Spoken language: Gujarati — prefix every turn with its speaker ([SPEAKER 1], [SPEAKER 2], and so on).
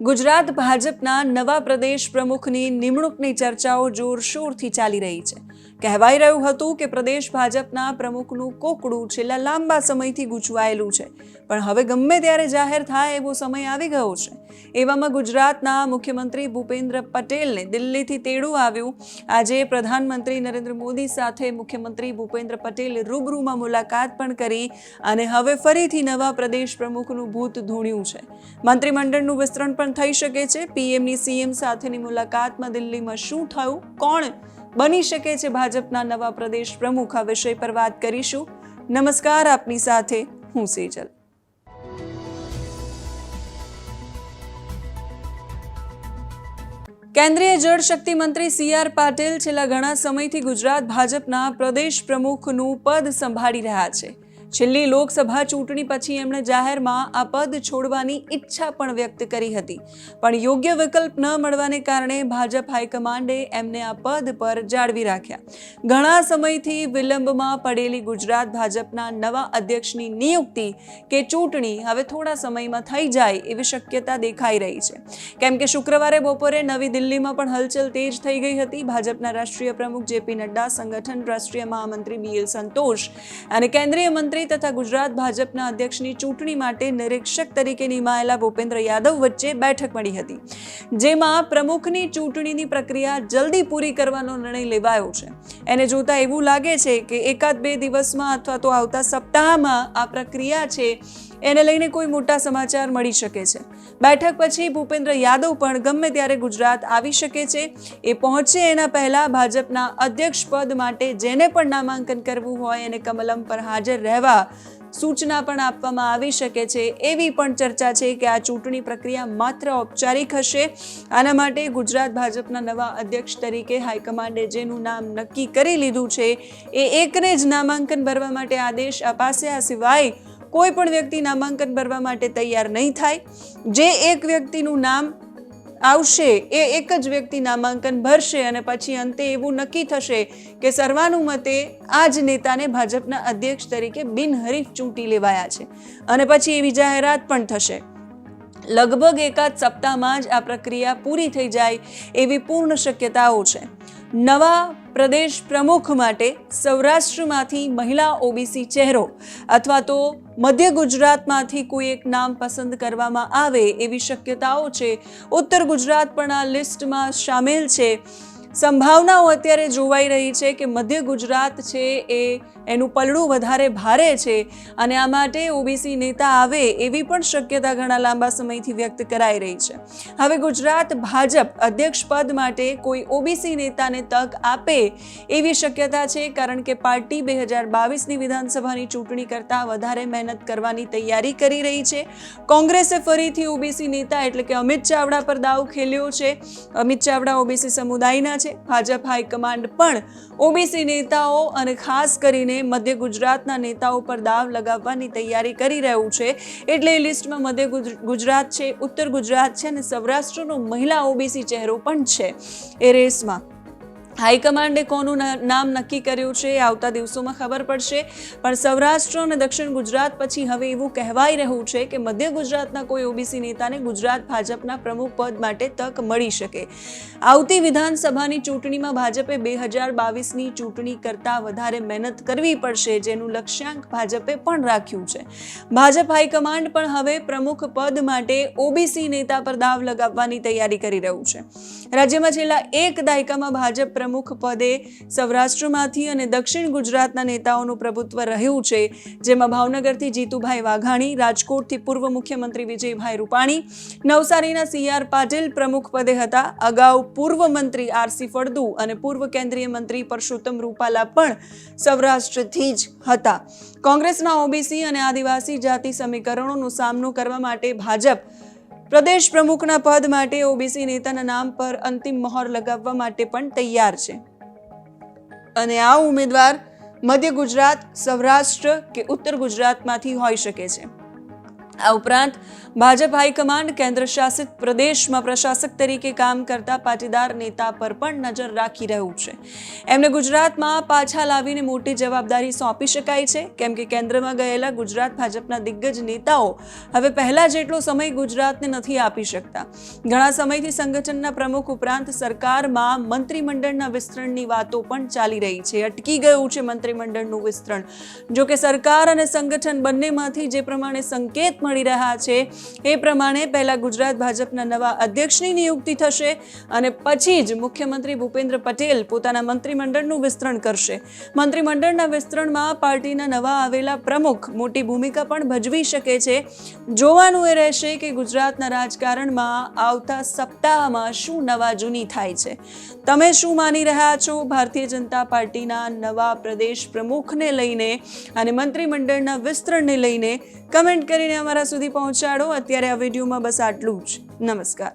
[SPEAKER 1] ગુજરાત ભાજપના નવા પ્રદેશ પ્રમુખની નિમણૂકની ચર્ચાઓ જોરશોરથી ચાલી રહી છે. કહેવાઈ રહ્યું હતું કે પ્રદેશ ભાજપના પ્રમુખનું કોકડું છેલ્લા લાંબા સમયથી ગૂંચવાયેલું છે. પણ હવે ગમે ત્યારે જાહેર થાય એવો સમય આવી ગયો છે. એવામાં ગુજરાતના મુખ્યમંત્રી ભૂપેન્દ્ર પટેલને દિલ્હીથી તેડું આવ્યું. આજે પ્રધાનમંત્રી નરેન્દ્ર મોદી સાથે મુખ્યમંત્રી ભૂપેન્દ્ર પટેલે રૂબરૂમાં મુલાકાત પણ કરી અને હવે ફરીથી નવા પ્રદેશ પ્રમુખનું ભૂત ધૂણ્યું છે. મંત્રીમંડળનું વિસ્તરણ પણ થઈ શકે છે. પીએમની સીએમ સાથેની મુલાકાતમાં દિલ્હીમાં શું થયું? કોણ બની શકે છે ભાજપના નવા પ્રદેશ પ્રમુખ. આ વિષય પર વાત કરીશું. નમસ્કાર, આપની સાથે હું સેજલ. કેન્દ્રીય જળશક્તિ મંત્રી સી આર પાટીલ છેલ્લા ઘણા સમયથી ગુજરાત ભાજપના પ્રદેશ પ્રમુખનું પદ સંભાળી રહ્યા છે. છેલ્લી લોકસભા ચૂંટણી પછી એમણે જાહેરમાં આ પદ છોડવાની ઈચ્છા પણ વ્યક્ત કરી હતી. પણ યોગ્ય વિકલ્પ ન મળવાને કારણે ભાજપ હાઈકમાન્ડે એમને આ પદ પર જાળવી રાખ્યા. ઘણા સમયથી વિલંબમાં પડેલી ગુજરાત ભાજપના નવા અધ્યક્ષની નિયુક્તિ કે ચૂંટણી હવે થોડા સમયમાં થઈ જાય એવી શક્યતા દેખાઈ રહી છે. કેમ કે શુક્રવારે બપોરે નવી દિલ્હીમાં પણ હલચલ તેજ થઈ ગઈ હતી. ભાજપના રાષ્ટ્રીય પ્રમુખ જેપી નડ્ડા, સંગઠન રાષ્ટ્રીય મહામંત્રી બી એલ સંતોષ અને કેન્દ્રીય મંત્રી તથા ગુજરાત ભાજપના અધ્યક્ષની ચૂંટણી માટે નિરીક્ષક તરીકે નિમાયેલા ભૂપેન્દ્ર યાદવ વચ્ચે બેઠક મળી હતી, જેમાં પ્રમુખની ચૂંટણીની પ્રક્રિયા જલ્દી પૂરી કરવાનો નિર્ણય લેવાયો છે. એને જોતા એવું લાગે છે કે એકાદ બે દિવસમાં અથવા તો આવતા સપ્તાહમાં આ પ્રક્રિયા છે એને લઈને કોઈ મોટા સમાચાર મળી શકે છે. બેઠક પછી ભૂપેન્દ્ર યાદવ પણ ગમે ત્યારે ગુજરાત આવી શકે છે. એ પહોંચે એના પહેલા ભાજપના અધ્યક્ષ પદ માટે જેને પણ નામાંકન કરવું હોય એને કમલમ પર હાજર રહેવા સૂચના પણ આપવામાં આવી શકે છે. એવી પણ ચર્ચા છે કે આ ચૂંટણી પ્રક્રિયા માત્ર ઔપચારિક હશે. આના માટે ગુજરાત ભાજપના નવા અધ્યક્ષ તરીકે હાઈકમાન્ડે જેનું નામ નક્કી કરી લીધું છે, એ એકને જ નામાંકન ભરવા માટે આદેશ અપાશે. આ સિવાય કોઈ પણ વ્યક્તિ નામાંકન ભરવા માટે તૈયાર નહીં થાય. જે એક વ્યક્તિનું નામ આવશે, એ એક જ વ્યક્તિ નામાંકન ભરશે અને પછી અંતે એવું નક્કી થશે કે સર્વાનુમતે આ જ નેતાને ભાજપના અધ્યક્ષ તરીકે બિનહરીફ ચૂંટી લેવાયા છે અને પછી એવી જાહેરાત પણ થશે. લગભગ એકાદ સપ્તાહમાં જ આ પ્રક્રિયા પૂરી થઈ જાય એવી પૂર્ણ શક્યતાઓ છે. નવા પ્રદેશ પ્રમુખ માટે સૌરાષ્ટ્રમાંથી મહિલા ઓબીસી ચહેરો અથવા તો મધ્ય ગુજરાતમાંથી કોઈ એક નામ પસંદ કરવામાં આવે એવી શક્યતાઓ છે. ઉત્તર ગુજરાત પણ આ લિસ્ટમાં સામેલ છે. સંભાવનાઓ અત્યારે જોવાઈ રહી છે કે મધ્ય ગુજરાત છે એ એનું પલડું વધારે ભારે છે અને આ માટે ઓબીસી નેતા આવે એવી પણ શક્યતા ઘણા લાંબા સમયથી વ્યક્ત કરાઈ રહી છે. હવે ગુજરાત ભાજપ અધ્યક્ષ પદ માટે કોઈ ઓબીસી નેતાને તક આપે એવી શક્યતા છે કારણ કે પાર્ટી બે હજાર બાવીસની વિધાનસભાની ચૂંટણી કરતાં વધારે મહેનત કરવાની તૈયારી કરી રહી છે. કોંગ્રેસે ફરીથી ઓબીસી નેતા એટલે કે અમિત ચાવડા પર દાવ ખેલ્યો છે. અમિત ચાવડા ઓબીસી સમુદાયના છે. ભાજપ હાઈકમાન્ડ પણ ઓબીસી નેતાઓ અને ખાસ કરીને મધ્ય ગુજરાતના નેતાઓ પર દાવ લગાવવાની તૈયારી કરી રહ્યું છે. એટલે એ લિસ્ટમાં મધ્ય ગુજરાત છે, ઉત્તર ગુજરાત છે અને સૌરાષ્ટ્રનો મહિલા ઓબીસી ચહેરો પણ છે. એ રેસમાં હાઈકમાન્ડે કોનું નામ નક્કી કર્યું છે આવતા દિવસોમાં ખબર પડશે. પણ સૌરાષ્ટ્ર અને દક્ષિણ ગુજરાત પછી હવે એવું કહેવાઈ રહ્યું છે કે મધ્ય ગુજરાતના કોઈ ઓબીસી નેતાને ગુજરાત ભાજપના પ્રમુખ પદ માટે તક મળી શકે. આવતી વિધાનસભાની ચૂંટણીમાં ભાજપે બે હજાર બાવીસની ચૂંટણી કરતાં વધારે મહેનત કરવી પડશે જેનું લક્ષ્યાંક ભાજપે પણ રાખ્યું છે. ભાજપ હાઈકમાન્ડ પણ હવે પ્રમુખ પદ માટે ઓબીસી નેતા પર દાવ લગાવવાની તૈયારી કરી રહ્યું છે. રાજ્યમાં છેલ્લા એક દાયકામાં ભાજપ પ્રમુખ પદે સૌરાષ્ટ્રમાંથી અને દક્ષિણ ગુજરાતના નેતાઓનું પ્રભુત્વ રહ્યું છે, જેમાં ભાવનગરથી જીતુભાઈ વાઘાણી, રાજકોટથી પૂર્વ મુખ્યમંત્રી વિજયભાઈ રૂપાણી, નવસારીના સી પાટીલ પ્રમુખ પદે હતા. અગાઉ પૂર્વ મંત્રી આરસી ફળદુ અને પૂર્વ કેન્દ્રીય મંત્રી પરસોત્તમ રૂપાલા પણ સૌરાષ્ટ્રથી જ હતા. કોંગ્રેસના ઓબીસી અને આદિવાસી જાતિ સમીકરણોનો સામનો કરવા માટે ભાજપ પ્રદેશ પ્રમુખના પદ માટે ઓબીસી નેતાના નામ પર અંતિમ મહોર લગાવવા માટે પણ તૈયાર છે. અને આ ઉમેદવાર મધ્ય ગુજરાત, સૌરાષ્ટ્ર કે ઉત્તર ગુજરાતમાંથી હોઈ શકે છે. આ ઉપરાંત ભાજપ હાઈકમાન્ડ કેન્દ્ર શાસિત પ્રદેશમાં પ્રશાસક તરીકે કામ કરતા પાટીદાર નેતા પર પણ નજર રાખી રહ્યું છે. એમને ગુજરાતમાં પાછા લાવીને મોટી જવાબદારી સોંપી શકાય છે. કેમ કે કેન્દ્રમાં ગયેલા ગુજરાત ભાજપના દિગ્ગજ નેતાઓ હવે પહેલાં જેટલો સમય ગુજરાતને નથી આપી શકતા. ઘણા સમયથી સંગઠનના પ્રમુખ ઉપરાંત સરકારમાં મંત્રીમંડળના વિસ્તરણની વાતો પણ ચાલી રહી છે. અટકી ગયું છે મંત્રીમંડળનું વિસ્તરણ. જો કે સરકાર અને સંગઠન બંનેમાંથી જે પ્રમાણે સંકેત મળી રહ્યા છે. એ પ્રમાણે પહેલાં ગુજરાત ભાજપના નવા અધ્યક્ષની નિયુક્તિ થશે અને પછી જ મુખ્યમંત્રી ભૂપેન્દ્ર પટેલ પોતાના મંત્રીમંડળનું વિસ્તરણ કરશે. મંત્રીમંડળના વિસ્તરણમાં પાર્ટીના નવા આવેલા પ્રમુખ મોટી ભૂમિકા પણ ભજવી શકે છે. જોવાનું એ રહેશે કે ગુજરાતના રાજકારણમાં આવતા સપ્તાહમાં શું નવા જૂની થાય છે. તમે શું માની રહ્યા છો? ભારતીય જનતા પાર્ટીના નવા પ્રદેશ પ્રમુખને લઈને અને મંત્રીમંડળના વિસ્તરણને લઈને કમેન્ટ કરીને અમારા સુધી પહોંચાડો. અત્યારે આ વિડીયોમાં બસ આટલું જ. નમસ્કાર.